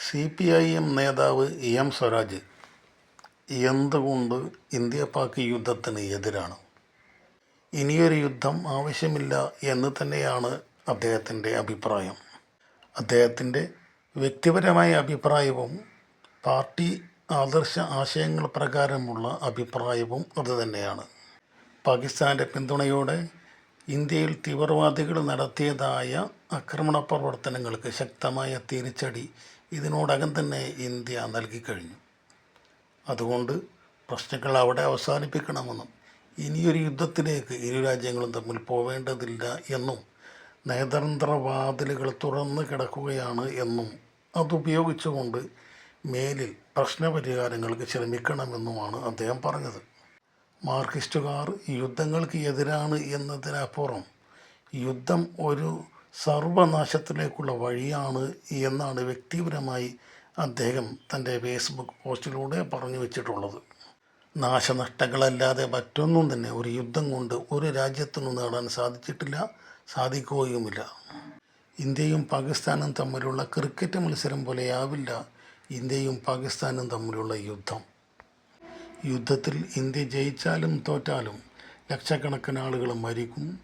C P I M നേതാവ് M Swaraj എന്തുകൊണ്ട് India Pak യുദ്ധത്തിന് എതിരാണ്? ഇനിയൊരു യുദ്ധം ആവശ്യമില്ല എന്ന് തന്നെയാണ് അദ്ദേഹത്തിന്റെ അഭിപ്രായം. അദ്ദേഹത്തിന്റെ വ്യക്തിപരമായ അഭിപ്രായവും പാർട്ടി ആദർശ ആശയങ്ങൾ പ്രകാരമുള്ള അഭിപ്രായവും അതുതന്നെയാണ് പാകിസ്ഥാന്റെ പിന്തുണയോടെ ഇന്ത്യയിൽ തീവ്രവാദികൾ നടത്തിയതായ ആക്രമണ പ്രവർത്തനങ്ങൾക്ക് ശക്തമായ തിരിച്ചടി ഇതിനോടകം തന്നെ ഇന്ത്യ നൽകിക്കഴിഞ്ഞു. അതുകൊണ്ട് പ്രശ്നങ്ങൾ അവിടെ അവസാനിപ്പിക്കണമെന്നും ഇനിയൊരു യുദ്ധത്തിലേക്ക് ഇരു രാജ്യങ്ങളും തമ്മിൽ പോവേണ്ടതില്ല എന്നും നയതന്ത്രവാതിലുകൾ തുറന്ന് കിടക്കുകയാണ് എന്നും അതുപയോഗിച്ചുകൊണ്ട് മേലിൽ പ്രശ്നപരിഹാരങ്ങൾക്ക് ശ്രമിക്കണമെന്നുമാണ് അദ്ദേഹം പറഞ്ഞത്. മാർക്സിസ്റ്റുകാർ യുദ്ധങ്ങൾക്ക് എതിരാണ് എന്നതിനപ്പുറം യുദ്ധം ഒരു സർവനാശത്തിലേക്കുള്ള വഴിയാണ് എന്നാണ് വ്യക്തിപരമായി അദ്ദേഹം തന്റെ ഫേസ്ബുക്ക് പോസ്റ്റിലൂടെ പറഞ്ഞു വെച്ചിട്ടുള്ളത്. നാശനഷ്ടങ്ങളല്ലാതെ മറ്റൊന്നും തന്നെ ഒരു യുദ്ധം കൊണ്ട് ഒരു രാജ്യത്തിനും നേടാൻ സാധിച്ചിട്ടില്ല സാധിക്കുകയുമില്ല. ഇന്ത്യയും പാകിസ്ഥാനും തമ്മിലുള്ള ക്രിക്കറ്റ് മത്സരം പോലെയാവില്ല ഇന്ത്യയും പാകിസ്ഥാനും തമ്മിലുള്ള യുദ്ധം. യുദ്ധത്തിൽ ഇന്ത്യ ജയിച്ചാലും തോറ്റാലും ലക്ഷക്കണക്കിന് ആളുകൾ മരിക്കും.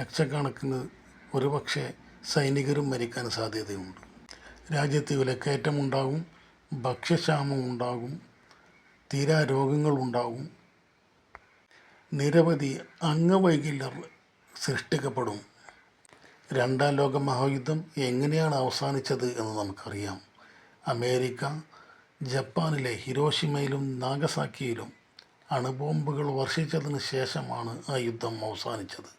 ലക്ഷക്കണക്കിന് ഒരുപക്ഷെ സൈനികരും മരിക്കാൻ സാധ്യതയുണ്ട്. രാജ്യത്ത് വിലക്കയറ്റമുണ്ടാകും ഭക്ഷ്യക്ഷാമം ഉണ്ടാകും തീരാ രോഗങ്ങളുണ്ടാകും. നിരവധി അംഗവൈകല്യർ സൃഷ്ടിക്കപ്പെടും. രണ്ടാം ലോക മഹായുദ്ധം എങ്ങനെയാണ് അവസാനിച്ചത് എന്ന് നമുക്കറിയാം. അമേരിക്ക ജപ്പാനിലെ ഹിരോഷിമയിലും നാഗസാക്കിയിലും അണുബോംബുകൾ വർഷിച്ചതിന് ശേഷമാണ് ആ യുദ്ധം അവസാനിച്ചത്.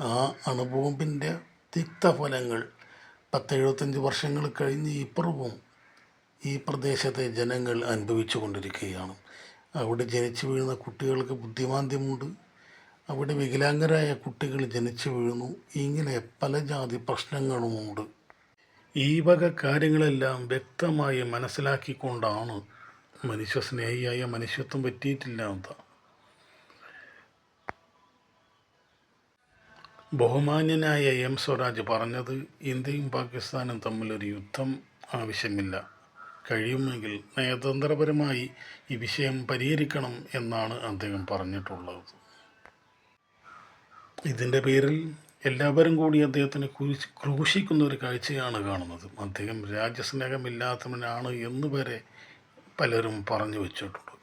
ആ അണുബോംബിന്റെ തിക്തഫലങ്ങൾ പത്തെഴുപത്തഞ്ച് വർഷങ്ങൾ കഴിഞ്ഞ് ഇപ്പുറവും ഈ പ്രദേശത്തെ ജനങ്ങൾ അനുഭവിച്ചു കൊണ്ടിരിക്കുകയാണ്. അവിടെ ജനിച്ചു വീഴുന്ന കുട്ടികൾക്ക് ബുദ്ധിമാന്ദ്യമുണ്ട്. അവിടെ വികലാംഗരായ കുട്ടികൾ ജനിച്ചു വീഴുന്നു. ഇങ്ങനെ പല ജാതി പ്രശ്നങ്ങളുമുണ്ട്. ഈ വക കാര്യങ്ങളെല്ലാം വ്യക്തമായി മനസ്സിലാക്കിക്കൊണ്ടാണ് മനുഷ്യസ്നേഹിയായ മനുഷ്യത്വം പറ്റിയിട്ടില്ലാത്ത ബഹുമാന്യനായ എം സ്വരാജ് പറഞ്ഞത് ഇന്ത്യയും പാകിസ്ഥാനും തമ്മിലൊരു യുദ്ധം ആവശ്യമില്ല. കഴിയുമെങ്കിൽ നയതന്ത്രപരമായി ഈ വിഷയം പരിഹരിക്കണം എന്നാണ് അദ്ദേഹം പറഞ്ഞിട്ടുള്ളത്. ഇതിന്റെ പേരിൽ എല്ലാവരും കൂടി അദ്ദേഹത്തിനെ കുരിശ് ക്രൂശിക്കുന്ന ഒരു കാഴ്ചയാണ് കാണുന്നത്. അദ്ദേഹം രാജ്യസ്നേഹമില്ലാത്തവനാണ് എന്ന് വരെ പലരും പറഞ്ഞു വെച്ചിട്ടുണ്ട്.